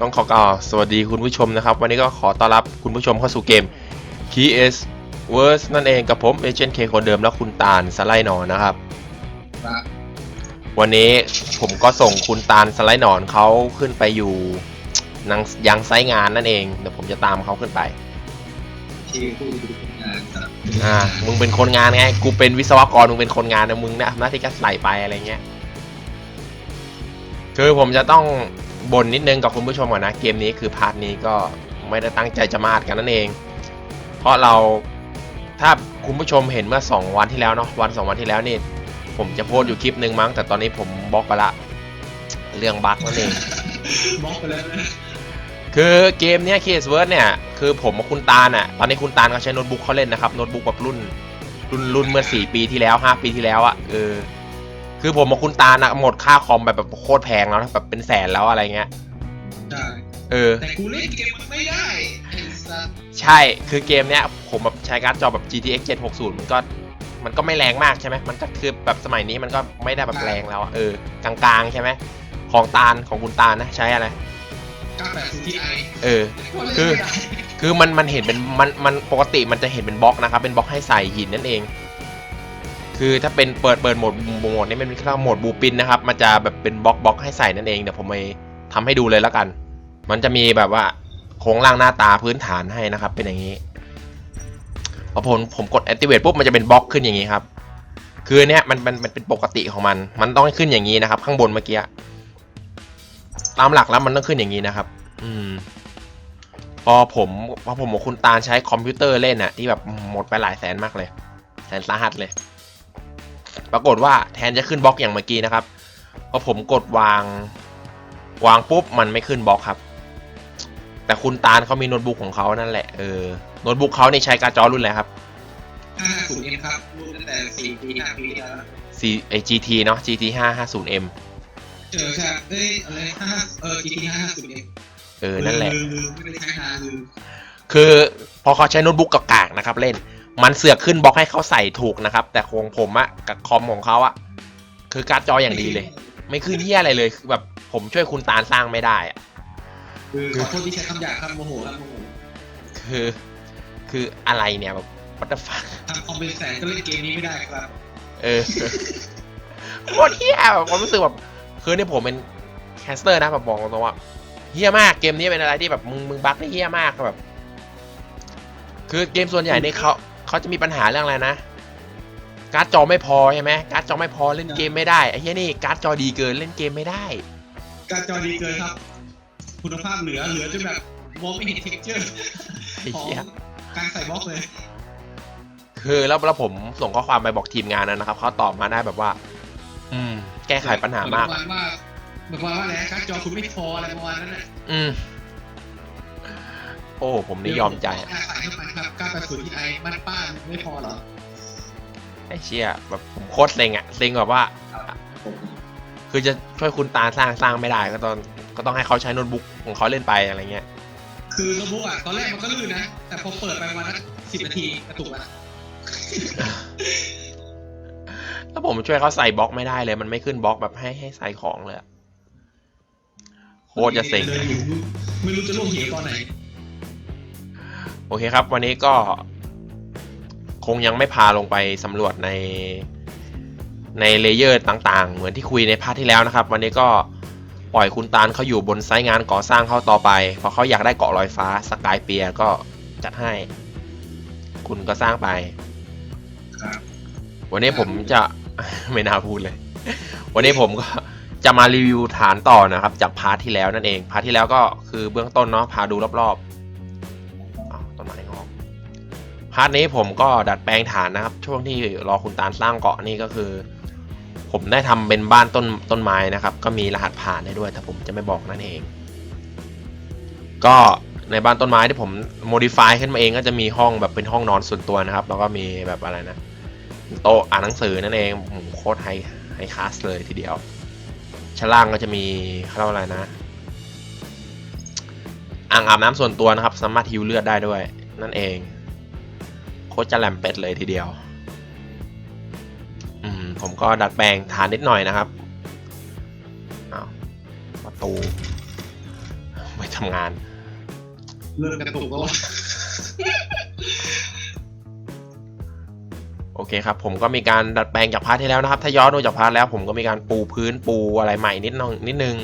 ต้องขอกล่าวสวัสดีคุณผู้ชมนะครับ วันนี้ก็ขอต้อนรับคุณผู้ชมเข้าสู่เกม PS Verse นั่นเองกับผมเอเจนต์เคคนเดิมและคุณตาลสไลด์หนอนนะครับครับ วันนี้ผมก็ส่งคุณตาลสไลด์หนอนเขาขึ้นไปอยู่นังยังไซต์งานนั่นเองเดี๋ยวผมจะตามเขาขึ้นไปที่ผู้ดูงานครับอ่ามึงเป็นคนงานไงกูเป็นวิศวกรมึงเป็นคนงานนะมึงนะหน้าที่ก็ใส่ไปอะไรเงี้ยคือผมจะต้อง บ่นนิดนึงกับคุณผู้ชมก่อนนะ เกมนี้คือพาร์ทนี้ก็ไม่ได้ตั้งใจจะมาดกันนั่นเอง เพราะเราถ้าคุณผู้ชมเห็นเมื่อ 2 วันที่แล้วเนาะวัน 2 วันที่แล้วนี่ ผมจะโพสต์อยู่คลิปหนึ่งมั้ง แต่ตอนนี้ผมบล็อกไปละ เรื่องบั๊กนั่นเองบล็อกไปแล้วนะคือเกมเนี้ย Case Word เนี่ยคือผมกับคุณตาลอะตอนนี้คุณตาลเขาใช้โน้ตบุ๊กเขาเล่นนะครับโน้ตบุ๊กแบบรุ่น รุ่นรุ่นเมื่อ 4 ปีที่แล้ว 5 ปีที่แล้วอะเออ คือผมกับคุณตาลอะหมดค่าคอมแบบแบบโคตรแพงแล้วนะแบบเป็นแสนแล้วอะไรเงี้ย ใช่เออ แต่กูเล่นเกมมันไม่ได้ไอ้สัสใช่ คือเกมเนี้ยผมแบบใช้การ์ดจอแบบ GTX 760 มันก็ มันก็ไม่แรงมากใช่ไหม มันก็คือแบบสมัยนี้มันก็ไม่ได้แบบแรงแล้วอะเออ กลางๆใช่ไหม ของตาลของคุณตาลนะใช้อะไร980 Ti เออ คือ คือมันมันเห็นเป็นมันมันปกติมันจะเห็นเป็นบล็อกนะครับ เป็นบล็อกให้ใส่หินนั่นเอง คือถ้าเป็นเปิดเปิดโหมดโหมดนี้มันเป็นโหมดบูปินนะครับ มันจะแบบเป็นบล็อกบล็อกให้ใส่นั่นเองเดี๋ยวผมไปทำให้ดูเลยแล้วกัน มันจะมีแบบว่าโครงร่างหน้าตาพื้นฐานให้นะครับ เป็นอย่างนี้พอผมผมกด activate ปุ๊บมันจะเป็นบล็อกขึ้นอย่างนี้ครับ คือเนี้ยมันมันมันเป็นปกติของมัน มันต้องขึ้นอย่างนี้นะครับ ข้างบนเมื่อกี้ตามหลักแล้วมันต้องขึ้นอย่างนี้นะครับ อืมพอผมพอผมกับคุณตาใช้คอมพิวเตอร์เล่นอะที่แบบหมดไปหลายแสนมากเลย แสนสาหัสเลย ปรากฏว่าแทนจะขึ้นบล็อกอย่างเมื่อกี้นะครับพอผมกดวางวางปุ๊บมันไม่ขึ้นบล็อกครับ แต่คุณตาลเขามีโน้ตบุ๊กของเขานั่นแหละเออโน้ตบุ๊กเขานี่ใช้การ์ดจอรุ่นอะไรครับ 550M ครับรุ่นตั้งแต่4ปี5ปีที่แล้ว C ไอ GT เนาะ GT 550M เจอใช่เอ้ยอะไร5เออ GT 550M เออนั่นแหละลืมลืมไม่ได้ใช้นานลืมคือพอเขาใช้โน้ตบุ๊กกากๆนะครับเล่น มันเสือกขึ้นบล็อกให้เขาใส่ถูกนะครับ แต่ของผมอะกับคอมของเขาอะคือการ์ดจออย่างดีเลย ไม่ขึ้นเที่ยอะไรเลยคือแบบผมช่วยคุณตาลสร้างไม่ได้อะคือขอโทษที่ใช้คำหยาบครับโมโหครับโมโหคือ คืออะไรเนี่ยแบบ what the fuck ทำคอมเป็นแสนก็เล่นเกมนี้ไม่ได้ครับ เออโคตรเฮี้ยแบบความรู้สึกแบบคือเนี่ยผมเป็นแคสเตอร์นะแบบบอกตรงๆว่าเฮี้ยมากเกมนี้เป็นอะไรที่แบบมึงมึงบั๊กได้เฮี้ยมากแบบ คือเกมส่วนใหญ่เนี่ยเขา เขาจะมีปัญหาเรื่องอะไรนะ การ์ดจอไม่พอใช่ไหมการ์ดจอไม่พอเล่นเกมไม่ได้ไอ้เฮี้ยนี่การ์ดจอดีเกินเล่นเกมไม่ได้ การจอดีเกินครับ คุณภาพเหลือเหลือจนแบบมองไม่เห็นเท็กเจอร์ไอ้ของเหี้ย การใส่บล็อกเลย คือแล้วแล้วผมส่งข้อความไปบอกทีมงานนะครับเขาตอบมาได้แบบว่า อืม แก้ไขปัญหามากประมาณว่าประมาณว่าอะไรนะการดจอคุณไม่พออะไรประมาณนั้นแหละอืม โอ้ผมนี่ยอมใจ เดี๋ยวผมขใส่เข้าไปครับการประสูที่ไอมันป้านไม่พอเหรอไอ้เชี่ยแบบผมโคตรเซ็งอะเซ็งแบบว่า คือจะช่วยคุณตาสร้างสร้างไม่ได้ ก็ต้องก็ต้องให้เขาใช้โน้ตบุ๊กของเขาเล่นไปอะไรเงี้ยคือโน้ตบุ๊กอะตอนแรกมันก็ลื่นนะ แต่พอเปิดไปประมาณสิบนาทีกระตุกละแล้วผมช่วยเขาใส่บล็อกไม่ได้เลย มันไม่ขึ้นบล็อกแบบให้ให้ใส่ของเลยอะโคตรจะเซ็งดินอยู่ไม่รู้จะล่วงเหวตอนไหน โอเคครับ วันนี้ก็คงยังไม่พาลงไปสำรวจในในเลเยอร์ต่างๆ เหมือนที่คุยในพาร์ทที่แล้วนะครับ วันนี้ก็ปล่อยคุณตาลเขาอยู่บนไซต์งานก่อสร้างเขาต่อไป เพราะเขาอยากได้เกาะลอยฟ้าสกายเปียร์ก็จัดให้ คุณก็สร้างไปครับวันนี้ผมจะไม่น่าพูดเลย วันนี้ผมก็จะมารีวิวฐานต่อนะครับ จากพาร์ทที่แล้วนั่นเอง พาร์ทที่แล้วก็คือเบื้องต้นเนาะพาดูรอบๆาร์ทนี้ผมก็ดัดแปลงฐานนะครับ ช่วงที่รอคุณตาลสร้างเกาะนี่ก็คือ ผมได้ทำเป็นบ้านต้นต้นไม้นะครับ ก็มีรหัสผ่านได้ด้วย แต่ผมจะไม่บอกนั่นเอง ก็ในบ้านต้นไม้ที่ผมโมดิฟายขึ้นมาเองก็จะมีห้องแบบเป็นห้องนอนส่วนตัวนะครับ แล้วก็มีแบบอะไรนะ โต๊ะอ่านหนังสือนั่นเองโอ้โหโคตรไฮไฮคลาสเลยทีเดียว ชั้นล่างก็จะมีเขาเรียกว่าอะไรนะอ่างอาบน้ำส่วนตัวนะครับ สามารถฮิวเลือดได้ด้วย นั่นเอง ตรจะแหลมเป็ดเลยทีเดียว อืมผมก็ดัดแปลงฐานนิดหน่อยนะครับอ้าวประตู ไม่ททำงานเริ่มกระตุกแล้ววะโอเคครับ ผมก็มีการดัดแปลงจากพาร์ทที่แล้วนะครับ ถ้าย้อนดูจากพาร์ทแล้ว ผมก็มีการปูพื้นปูอะไรใหม่นิดนึงนิดนึง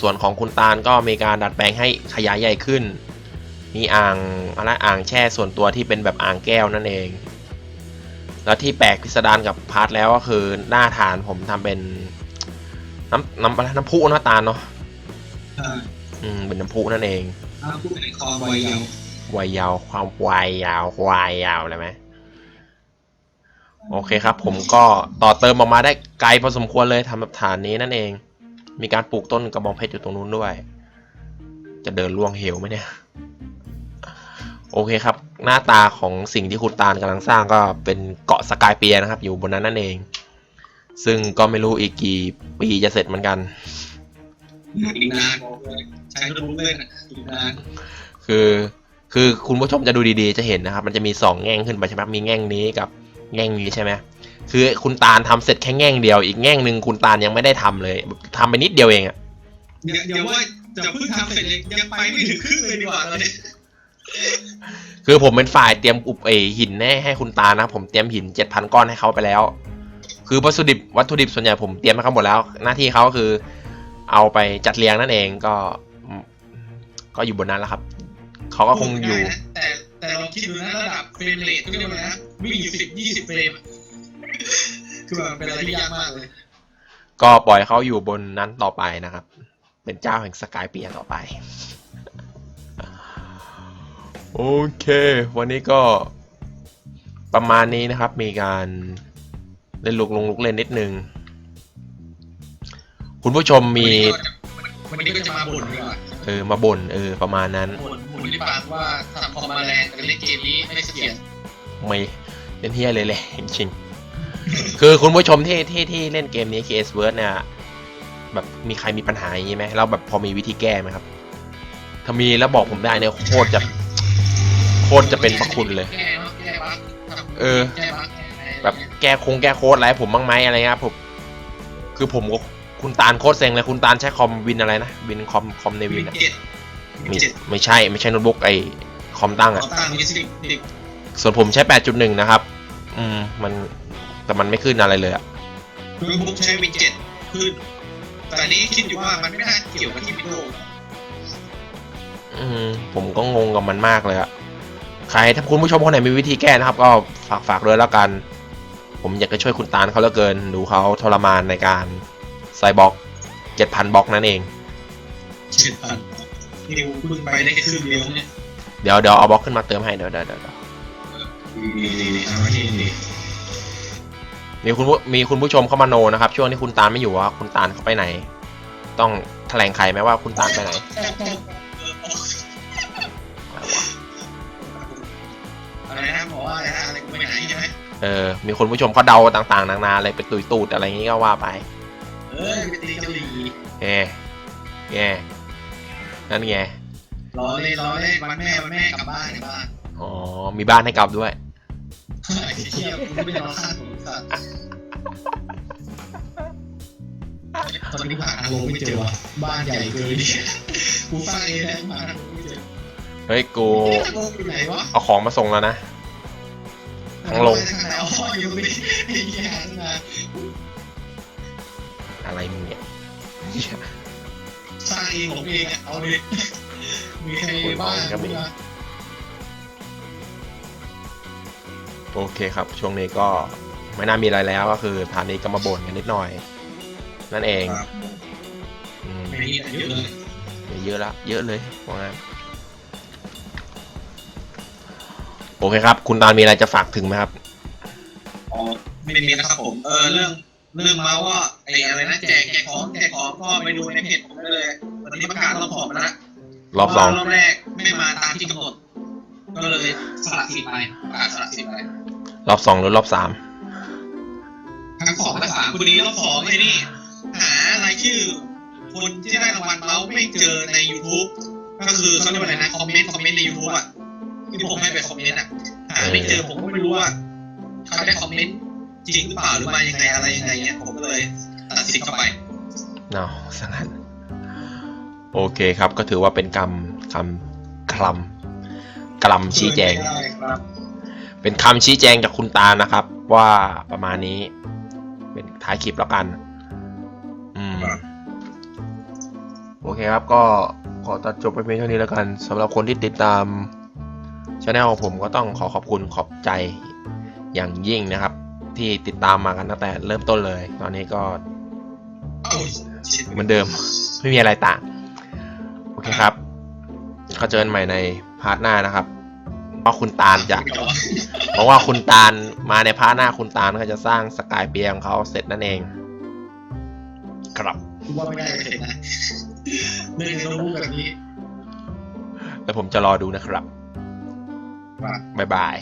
ส่วนของคุณตาลก็มีการดัดแปลงให้ขยายใหญ่ขึ้น มีอ่างอะไรอ่างแช่ส่วนตัวที่เป็นแบบอ่างแก้วนั่นเอง แล้วที่แปลกพิสดารกับพาร์ทแล้วก็คือหน้าฐานผมทำเป็นน้ำน้ำน้ำพุน้ำตาลเนาะใช่อืมเป็นน้ำพุนั่นเองน้ำพุในคลองวัยเยาว์วัยยาวความวัยยาววายยาวเลยไหมโอเคครับ ผมก็ต่อเติมออกมาได้ไกลพอสมควรเลยทำแบบฐานนี้นั่นเอง มีการปลูกต้นกระบองเพชรอยู่ตรงนู้นด้วย จะเดินล่วงเหวไหมเนี่ย โอเคครับ หน้าตาของสิ่งที่คุณตาลกำลังสร้างก็เป็นเกาะสกายเปียร์นะครับ อยู่บนนั้นนั่นเอง ซึ่งก็ไม่รู้อีกกี่ปีจะเสร็จเหมือนกัน อีกนานบอกเลยใช้โน้ตบุ๊กเล่นอะอีกนานคือคือคุณผู้ชมจะดูดีๆจะเห็นนะครับ มันจะมีสองแง่งขึ้นไปใช่ไหมมีแง่งนี้กับแง่งนี้ใช่ไหมคือคุณตาลทำเสร็จแค่แง่งเดียว อีกแง่งหนึ่งคุณตาลยังไม่ได้ทำเลยทำไปนิดเดียวเองอะเดี๋ยวเดี๋ยวว่าจะเพิ่งทำเสร็จยังยังไปไม่ถึงครึ่งเลยดีกว่าเราเนี่ย คือผมเป็นฝ่ายเตรียมอุปเออหินแน่ให้คุณตาลนะผมเตรียมหินเจ็ดพันก้อนให้เขาไปแล้ว คือวัตถุดิบวัตถุดิบส่วนใหญ่ผมเตรียมให้เขาหมดแล้ว หน้าที่เขาก็คือ เอาไปจัดเรียงนั่นเองก็ ก็อยู่บนนั้นแหละครับเขาก็คงอยู่ได้นะแต่แต่เราคิดดูนะระดับเฟรมเรทก็เรียกว่าไงนะวิ่งอยู่สิบยี่สิบเฟรมอะคือแบบเป็นอะไรที่ยากมากเลย ก็ปล่อยเขาอยู่บนนั้นต่อไปนะครับ เป็นเจ้าแห่งสกายเปียร์ต่อไป โอเค วันนี้ก็ประมาณนี้นะครับ มีการเล่นลุกลงลุกเล่นนิดนึง คุณผู้ชมมีวันนี้ก็จะมาบ่นดีกว่าเออมาบ่นเออประมาณนั้นบ่นบ่นที่ปากว่าทำคอมมาแรงแต่เล่นเกมนี้ไม่เสถียรไม่เล่นเฮียเลยเลยจริงๆคือคุณผู้ชมที่ที่ที่เล่นเกมนี้ KS Word เนี่ยแบบมีใครมีปัญหาอย่างนี้ไหมแล้วแบบพอมีวิธีแก้ไหมครับ ถ้ามีแล้วบอกผมได้เนี่ยโคตรจะโค ตรจะเป็นประคุณเลยแก้เนอะแก้บั๊กทำเออแก้บั๊กก้อะไรแบบแก้คงแก้โค้ดอะไรให้ผมบ้างไหมอะไรเงี้ยผมคือผมก็คุณตาลโคตรเซ็งเลยคุณตาลใช้คอมวินอะไรนะวินคอมคอมในวิวินนอะเจ็ดไม่เจ็ดไม่ใช่ไม่ใช่โน้ตบุ๊กไอคอมตั้งขอะอตั้งวิสิกเด็กส่วนผมใช้ 8.1 นะครับ อืม มันแต่มันไม่ขึ้นอะไรเลยอะโน้ตบุ๊กใช้วินเจ็ดขึ้นแต่นี้คิดอยู่ว่ามันไม่น่าเกี่ยวกับที่วินโดว์อืม ผมก็งงกับมันมากเลยอะ ใครถ้าคุณผู้ชมคนไหนมีวิธีแก้นะครับ ก็ฝากฝากด้วยแล้วกัน ผมอยากจะช่วยคุณตาลเขาเหลือเกิน ดูเขาทรมานในการใส่บล็อก7,000บล็อกนั่นเองเจ็ดพันนิวเพิ่งไปได้แค่ครึ่งเดียวเนี่ยเดี๋ยวเดี๋ยวเอาบล็อกขึ้นมาเติมให้เดี๋ยวเดี๋ยวเดี๋ยวนี่นี่นี่เอาไว้นี่นี่มีคุณผู้มีคุณผู้ชมเข้ามาโนนะครับ ช่วงที่คุณตาลไม่อยู่ว่าคุณตาลเขาไปไหน ต้องแถลงไขไหมว่าคุณตาลไปไหน อะไรวะอะไรนะบอกว่าอะไรนะอะไรกูไปไหนใช่ไหมเออ มีคุณผู้ชมเขาเดาต่างๆ นานาอะไรไปตุยตูดอะไรอย่างงี้ก็ว่าไป เออไปตีเกาหลีแงแงนั่นไง รอเล่นรอเล่นวันแม่วันแม่กลับบ้านกลับบ้านอ๋อ มีบ้านให้กลับด้วย ไอ้เหี้ยกูไม่นอนข้างผมสัตว์ตอนนี้หาทางลงไม่เจอวะบ้านใหญ่เกินกูฟังเองนะหาทางลงไม่ เจอเฮ้ยกูทางลงอยู่ไหนวะเอาของมาส่งแล้วนะ ทางลง ทางไหนอ๋ออยู่นี่ไอ้เหี้ยหาตั้งนานอะไรมึงเนี่ยเหี้ย สร้างเองผมเองอะเอาดิมีใครบ้างก็มีโอเคครับ ช่วงนี้ก็ไม่น่ามีอะไรแล้วก็คือฐานนี้ก็มาบ่นกันนิดหน่อย นั่นเองครับอืมไม่มีแต่เยอะเลยเยอะละเยอะเลยว่างั้น โอเคครับ คุณตาลมีอะไรจะฝากถึงไหมครับ อ๋อไม่มีนะครับผม เออเรื่องเรื่องมาว่าไอ้อะไรนะแจกแจกของแจกของก็ไปดูในเพจผมได้เลยตอนนี้ประกาศรอบสองมาแล้วรอบสองรอบแรกไม่มาตามที่กำหนดก็เลยสละสิทธิ์ไปประกาศสละสิทธิ์ไปรอบสองหรือรอบสามทั้งสองและสามคนนี้รอบสองเลยนี่หารายชื่อ คนที่ได้รางวัลเมาส์ไม่เจอใน YouTube ก็คือเขาเรียกว่าอะไรนะคอมเมนต์คอมเมนต์ใน YouTube อะ ที่ผมให้ไปคอมเมนต์อะหาไม่เจอผมก็ไม่รู้ว่าเขาได้คอมเมนต์จริงหรือเปล่าหรือมายังไงอะไรยังไงเงี้ยผมก็เลยตัดสิทธิ์เข้าไปเนาะสังหันโอเคครับก็ถือว่าเป็นคำคำคลำกลำชี้แจงได้ครับเป็นคำชี้แจงจากคุณตานะครับ ว่าประมาณนี้ เป็นท้ายคลิปแล้วกัน อืมโอเคครับก็ขอตัดจบไปเพียงเท่านี้แล้วกันสำหรับคนที่ติดตาม ช anel ของผมก็ต้องขอขอบคุณขอบใจอย่างยิ่งนะครับ ที่ติดตามมากันตั้งแต่เริ่มต้นเลย ตอนนี้ก็เอ้าชิดเหมือนเดิม ไม่มีอะไรต่าง โอเคครับก็เจอกันใหม่ในพาร์ทหน้านะครับว่าคุณตาลจะเพราะว่าคุณตาลมาในพาร์ทหน้าคุณตาลก็จะสร้างสกายเปียของเขาเสร็จนั่นเอง ครับว่าไม่ได้เสร็จนะเรื่องในโน้ตบุ๊กแบบนี้ แล้วผมจะรอดูนะครับว่า บ๊ายบาย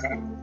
ครับ